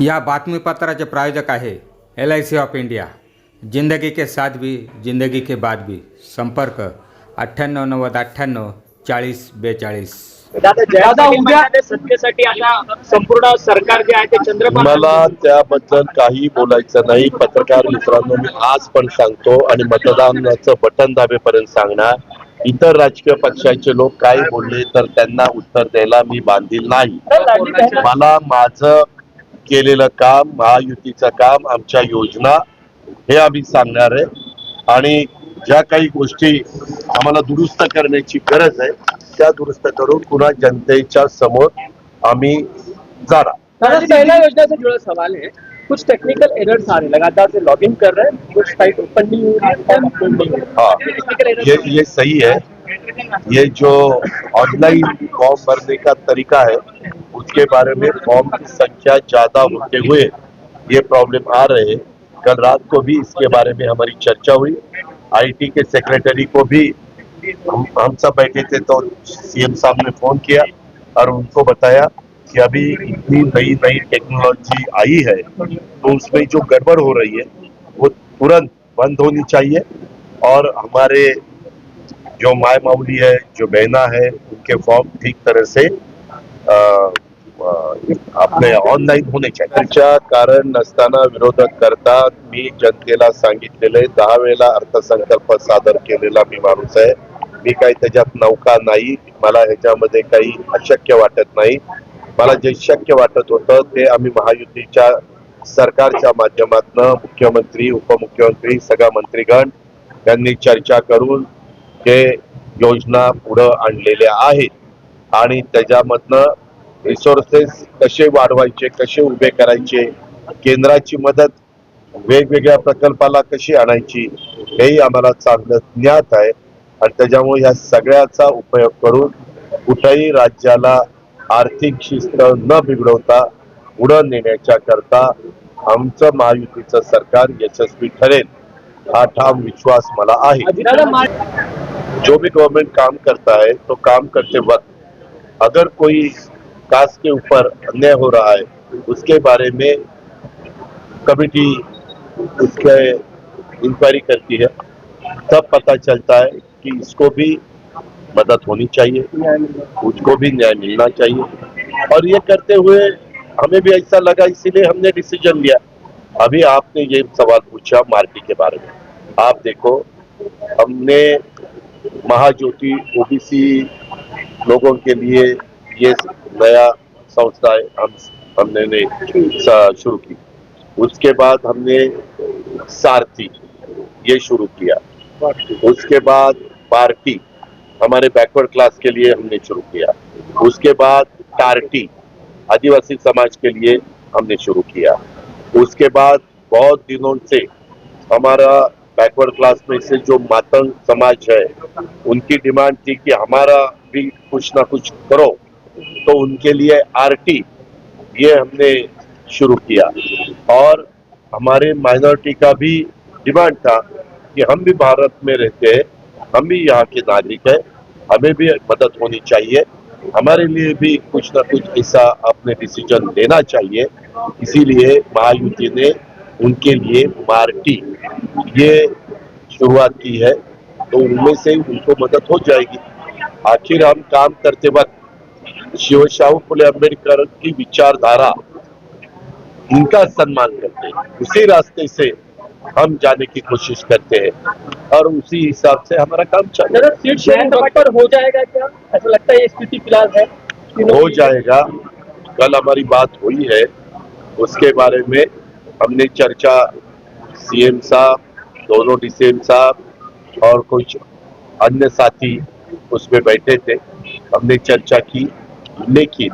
या बातमीपत्राचे प्रायोजक आहे L I C of India जिंदगी के साथ भी जिंदगी के बाद भी. संपर्क अठ्ठ्याण्णव नव्वद अठ्ठ्याण्णव चाळीस बेचाळीस. दादा जयदा उद्या सत्तेसाठी आता संपूर्ण सरकार जे आहे ते चंद्रबाबू मला त्याबद्दल काही बोलायचं नाही. पत्रकार मित्रांनो मी आज पण सांगतो आणि मतदानाचं बटन दाबेपर्यंत सांगणार. इतर राजकीय पक्षाचे लोक काही बोलले तर त्यांना उत्तर द्यायला मी बांधील नाही. मला माझं केलेलं काम महायुतीचं काम आमच्या योजना हे आम्ही सांगणार आहे. आणि ज्या काही गोष्टी आम्हाला दुरुस्त करण्याची गरज आहे त्या दुरुस्त करून पुन्हा जनतेच्या समोर आम्ही जाणार. पहला योजना से जुड़ा सवाल है कुछ टेक्निकल एरर्स आ रहे लगातार से लॉग इन कर रहे हैं. कुछ साइट ओपन नहीं हो रही है. ये ये सही है. ये जो ऑनलाइन फॉर्म भरने का तरीका है उसके बारे में फॉर्म की संख्या ज़्यादा होते हुए ये प्रॉब्लम आ रहे कल रात को भी इसके बारे में हमारी चर्चा हुई। आईटी के सेक्रेटरी को भी हम हम सब बैठे थे तो सीएम साहब ने फ़ोन किया और उनको बताया कि अभी इतनी नई नई टेक्नोलॉजी आई है तो उसमें जो गड़बड़ हो रही है, वो तुरंत बंद होनी चाहिए और हमारे जो माए माऊली है, जो बहना है, उनके फॉर्म ठीक तरह से आपले ऑनलाईन होणे चाहिए कारण नसताना विरोधक करतात. मी जनतेला सांगितलेले दहा वेळेला अर्थसंकल्प सादर केलेला मी माणूस आहे. मी काही त्याच्यात नौका नाही. मला ह्याच्यामध्ये काही अशक्य वाटत नाही. मला जे शक्य वाटत होतं ते आम्ही महायुतीच्या सरकारच्या माध्यमातून मुख्यमंत्री उपमुख्यमंत्री सगळा मंत्रीगण यांनी चर्चा करून ते योजना पुढं आणलेल्या आहेत. आणि त्याच्यामधनं रिसोर्सेस कसे वाढवायचे कसे उभे करायचे केंद्राची मदत वेगवेगळ्या प्रकल्पाला कशी आणायची हेही आम्हाला चांगलं ज्ञात आहे. आणि त्याच्यामुळे या सगळ्याचा उपयोग करून कुठल्याही राज्याला आर्थिक शिस्त न बिघडवता पुढं नेण्याच्या करता आमचं महायुतीचं सरकार यशस्वी ठरेल हा ठाम विश्वास मला आहे. जो भी गवर्नमेंट काम करता है तो काम करते वक्त अगर कोई कास्ट के ऊपर अन्याय हो रहा है, उसके बारे में कमिटी उसके इंक्वायरी करती है। तब पता चलता है कि इसको भी मदद होनी चाहिए, उसको भी न्याय मिलना चाहिए। और ये करते हुए हमें भी ऐसा लगा, इसीलिए हमने डिसीज़न लिया। अभी आपने ये सवाल पूछा मार्की के बारे में। आप देखो, हमने महाज्योति, ओबीसी लोगों के लिए ये नया संस्था हम, हमने ने शुरू की। उसके बाद हमने सारथी, ये शुरू किया। उसके बाद पार्टी हमारे बैकवर्ड क्लास के लिए हमने शुरू किया। उसके बाद टार्टी, आदिवासी समाज के लिए हमने शुरू किया। उसके बाद बहुत दिनों से हमारा बैकवर्ड क्लास में से जो मातंग समाज है, उनकी डिमांड थी कि हमारा भी कुछ ना कुछ करो। तो उनके लिए आरटी ये हमने शुरू किया। और हमारे माइनॉरिटी का भी डिमांड था कि हम भी भारत में रहते हैं, हम भी यहाँ के नागरिक हैं, हमें भी मदद होनी चाहिए। हमारे लिए भी कुछ ना कुछ ऐसा अपने डिसीज़न लेना चाहिए। इसीलिए महायुति ने उनके लिए मार्टी ये शुरुआत की है तो उनमें से उनको मदद हो जाएगी। आखिर हम काम करते वक्त शिवशाहू फुले अंबेडकर की विचारधारा इनका सम्मान करते हैं। उसी रास्ते से हम जाने की कोशिश करते हैं और उसी हिसाब से हमारा काम चल दादा सीट शेयरिंग पर हो जाएगा क्या? ऐसा लगता है ये स्थिति फ़िलहाल है हो जाएगा। कल हमारी बात हुई है। उसके बारे में हमने चर्चा सीएम साहब दोनों डीसीएम साहब और कुछ अन्य साथी उसमें बैठे थे। हमने चर्चा की। लेकिन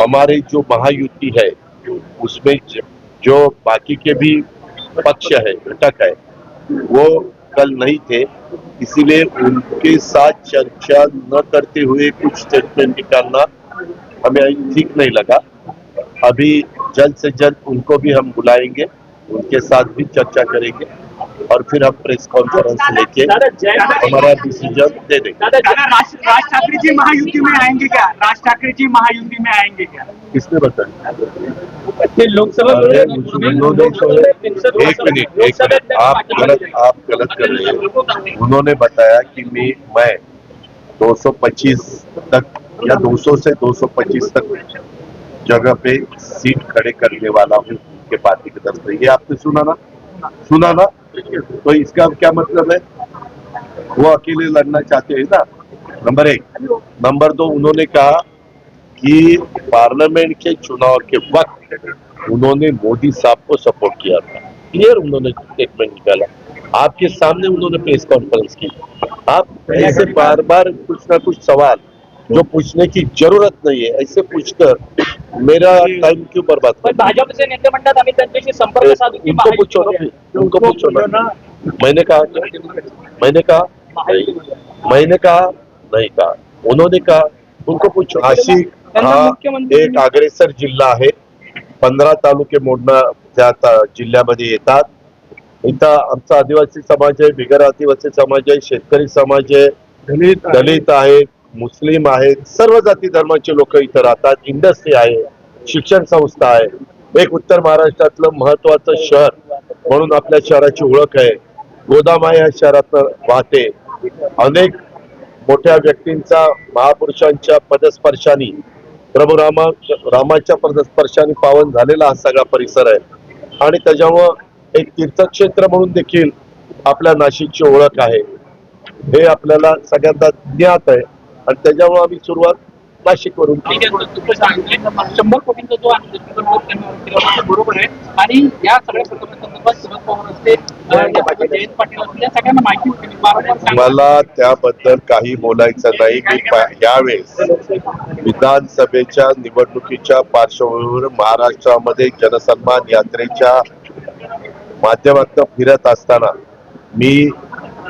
हमारे जो महायुति है, उसमें जो बाकी के भी पक्ष है, घटक है, वो कल नहीं थे। इसीलिए उनके साथ चर्चा न करते हुए कुछ स्टेटमेंट निकालना हमें ठीक नहीं लगा। अभी जल्द से जल्द उनको भी हम बुलाएँगे, उनके साथ भी चर्चा करेंगे। और फिर हम प्रेस कॉन्फ्रेंस लेके हमारा डिसीज़न दे। देंगे। राज राज ठाकरे जी महायुति में आएँगे क्या? राज ठाकरे जी महायुति में आएँगे क्या? किसने बताया? लोकसभा उन्होंने एक मिनट एक मिनट। आप गलत आप गलत कर रहे हैं। उन्होंने बताया कि मैं मैं 225 तक या 200 से 225 तक जगह पे सीट खड़े करने वाला हूँ उनके पार्टी की तरफ़ से ये आपने सुना ना? सुना ना? तो इसका क्या मतलब है? वो अकेले लड़ना चाहते हैं ना? नंबर एक। नंबर दो, उन्होंने कहा कि पार्लियामेंट के चुनाव के वक्त उन्होंने मोदी साहब को सपोर्ट किया था। क्लियर उन्होंने स्टेटमेंट निकाला। आपके सामने उन्होंने प्रेस कॉन्फ्रेंस की। आप ऐसे बार बार कुछ ना कुछ सवाल जो पूछने की जरूरत नहीं है ऐसे पूछकर मेरा टाइम क्यों बर्बाद पण कर? भाजपचे नेते म्हणतात आम्ही त्यांच्याशी संपर्क साधू की उनको पूछो ना. उनको पूछो ना। मैंने कहा क्या? मैंने कहा नहीं मैंने कहा नहीं कहा। उन्होंने कहा उनको पूछो। नाशिक त्यांना हा मुख्यमंत्री- एक अग्रेसर जिल्हा आहे. पंधरा तालुके मोडणं त्या ता- जिल्ह्यामध्ये येतात. इथं आमचा आदिवासी समाज आहे बिगर आदिवासी समाज आहे शेतकरी समाज आहे दलित दलित आहेत. मुस्लिम आहेत सर्व जाती धर्माचे लोक इथं राहतात इंडस्ट्री आहे शिक्षण संस्था आहे. एक उत्तर महाराष्ट्रातलं महत्वाचं शहर म्हणून आपल्या शहराची ओळख आहे. गोदामा या शहरात वाहते. अनेक मोठ्या व्यक्तींचा महापुरुषांच्या पदस्पर्शानी प्रभू रामा रामाच्या पदस्पर्शाने पावन झालेला हा सगळा परिसर आहे. आणि त्याच्यामुळं एक तीर्थक्षेत्र म्हणून देखील आपल्या नाशिकची ओळख आहे. हे आपल्याला सगळ्यांना ज्ञात आहे. आणि त्याच्यामुळे आम्ही सुरुवात तुम्ही सांगितले शंभर कोटींचा जो आहे बरोबर आहे. आणि या सगळ्या सांगतो. मला त्याबद्दल काही बोलायचं नाही. मी यावेळेस विधानसभेच्या निवडणुकीच्या पार्श्वभूमीवर महाराष्ट्रामध्ये जनसन्मान यात्रेच्या माध्यमातून फिरत असताना मी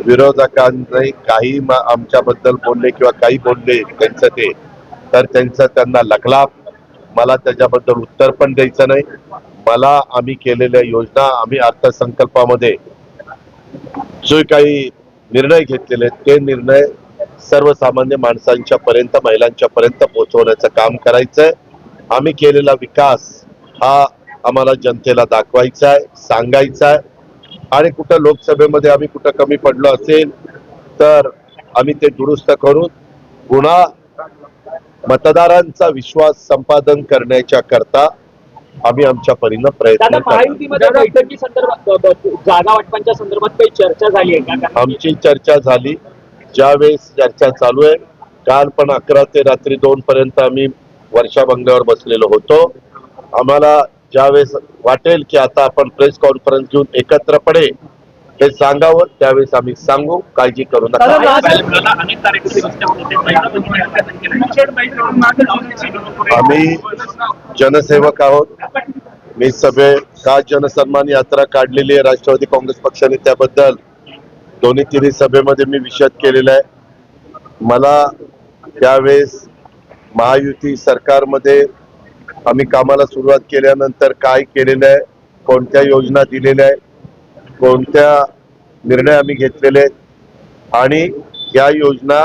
विरोधकांनी काही आमच्याबद्दल बोलले किंवा काही बोलले त्यांचं ते तर त्यांचं त्यांना लखलाप. मला त्याच्याबद्दल उत्तर पण द्यायचं नाही. मला आम्ही केलेल्या योजना आम्ही अर्थसंकल्पामध्ये जे काही निर्णय घेतलेले ते निर्णय सर्वसामान्य माणसांच्या पर्यंत महिलांच्या पर्यंत पोहोचवण्याचं काम करायचंय. आम्ही केलेला विकास हा आम्हाला जनतेला दाखवायचा आहे सांगायचा आहे आणि कुठं लोकसभेमध्ये आम्ही कुठं कमी पडलो असेल तर आम्ही ते दुरुस्त करून पुन्हा मतदारांचा विश्वास संपादन करण्याच्या करता आम्ही आमच्या परीनं प्रयत्न करतो आमची चर्चा झाली. ज्यावेळेस चर्चा चालू आहे काल पण अकरा ते रात्री दोन पर्यंत आम्ही वर्षा बंगल्यावर बसलेलो होतो. आम्हाला ज्यावेळेस वाटेल की आता आपण प्रेस कॉन्फरन्स घेऊन एकत्रपणे हे सांगावं त्यावेळेस आम्ही सांगू काळजी करू नका. आम्ही जनसेवक आहोत. मी सभे का जनसन्मान यात्रा काढलेली आहे राष्ट्रवादी काँग्रेस पक्षाने त्याबद्दल. दोन्ही तिन्ही सभेमध्ये मी विषद केलेला आहे. मला त्यावेळेस महायुती सरकारमध्ये आम्ही कामाला सुरुवात केल्यानंतर काय केलेलं आहे कोणत्या योजना दिलेल्या आहेत कोणत्या निर्णय आम्ही घेतलेले आहेत. आणि या योजना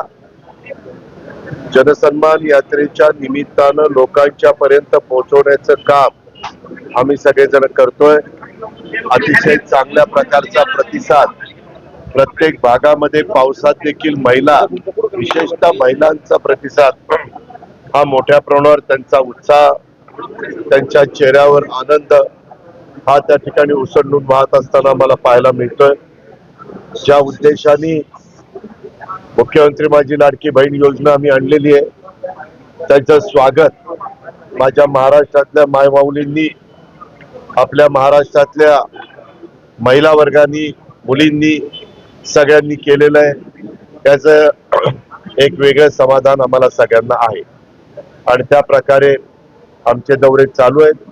जनसन्मान यात्रेच्या निमित्तानं लोकांच्या पर्यंत पोहोचवण्याचं काम आम्ही सगळेजण करतोय. अतिशय चांगल्या प्रकारचा प्रतिसाद प्रत्येक भागामध्ये पावसात देखील महिला विशेषतः महिलांचा प्रतिसाद हा मोठ्या प्रमाणावर त्यांचा उत्साह त्यांच्या चेहऱ्यावर आनंद हा त्या ठिकाणी उसंडून वाहत असताना मला पाहायला मिळतोय. ज्या उद्देशाने मुख्यमंत्री माझी लाडकी बहीण योजना आम्ही आणलेली आहे त्याचं स्वागत माझ्या महाराष्ट्रातल्या मायमाऊलींनी आपल्या महाराष्ट्रातल्या महिला वर्गानी मुलींनी सगळ्यांनी केलेलं आहे. त्याचं एक वेगळं समाधान आम्हाला सगळ्यांना आहे. आणि त्या प्रकारे आमचे दौरे चालू आहेत.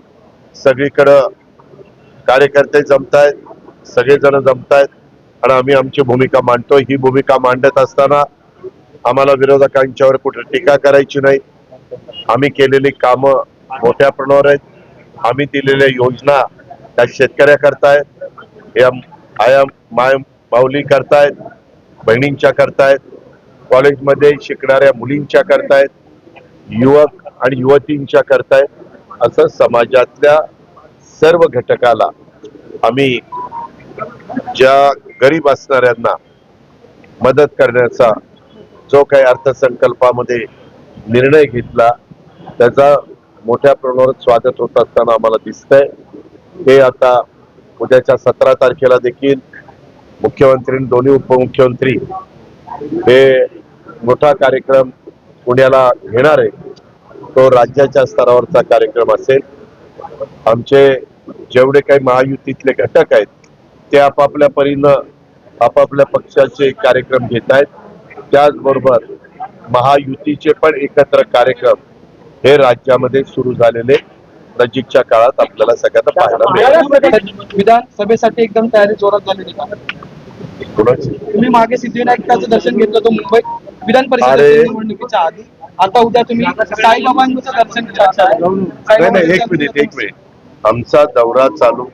सगळीकडं कार्यकर्ते जमतायत सगळेजण जमतायत आणि आम्ही आमची भूमिका मांडतोय ही भूमिका मांडत असताना आम्हाला विरोधकांच्यावर कुठे टीका करायची नाही. आम्ही केलेली कामं मोठ्या प्रमाणावर आहेत. आम्ही दिलेल्या योजना त्या शेतकऱ्याकरता आहेत या आया माय माऊली करतायत बहिणींच्या करतायत कॉलेजमध्ये शिकणाऱ्या मुलींच्या करतायत. युवक आणि युवतींच्या करतायत असं समाजातल्या सर्व घटकाला आम्ही ज्या गरीब असणाऱ्यांना मदत करण्याचा जो काही अर्थसंकल्पामध्ये निर्णय घेतला त्याचा मोठ्या प्रमाणात स्वागत होत असताना आम्हाला दिसतंय. हे आता उद्याच्या सतरा तारखेला देखील मुख्यमंत्री दोन्ही उपमुख्यमंत्री हे मोठा कार्यक्रम पुण्याला घेणार आहे तो राज्याच्या स्तरावरचा कार्यक्रम असेल. आमचे जेवढे काही महायुतीतले घटक आहेत ते आपापल्या परीनं आपापल्या पक्षाचे कार्यक्रम घेत आहेत. त्याचबरोबर महायुतीचे पण एकत्र कार्यक्रम हे राज्यामध्ये सुरू झालेले नजीकच्या काळात आपल्याला सगळ्यांना पाहायला मिळेल. विधानसभेसाठी एकदम तयारी जोरात झालेली का? तुम्ही मागे सिद्धिविनायकाचं दर्शन घेतलं होतं मुंबईत विधान अरे. परिषदेच्या निवडणुकीच्या आधी. आता उद्या तुम्ही साईबाबांचं दर्शन घेतलं नाही नाही एक मिनिट एक मिनिट. आमचा दौरा चालू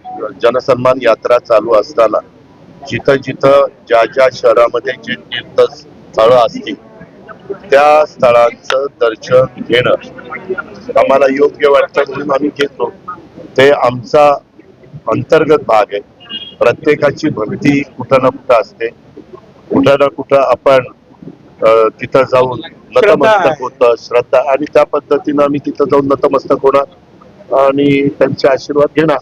जनसन्मान यात्रा चालू असताना जिथं जिथं ज्या ज्या शहरामध्ये जे तीर्थस्थळं असतील त्या स्थळांचं दर्शन घेणं आम्हाला योग्य वाटतं म्हणून आम्ही घेतो. ते आमचा अंतर्गत भाग आहे. प्रत्येकाची भक्ती कुठं ना कुठं असते. कुठं ना कुठं आपण तिथं जाऊन नतमस्तक होतं श्रद्धा. आणि त्या पद्धतीनं आम्ही तिथं जाऊन नतमस्तक होणार आणि त्यांचे आशीर्वाद घेणार.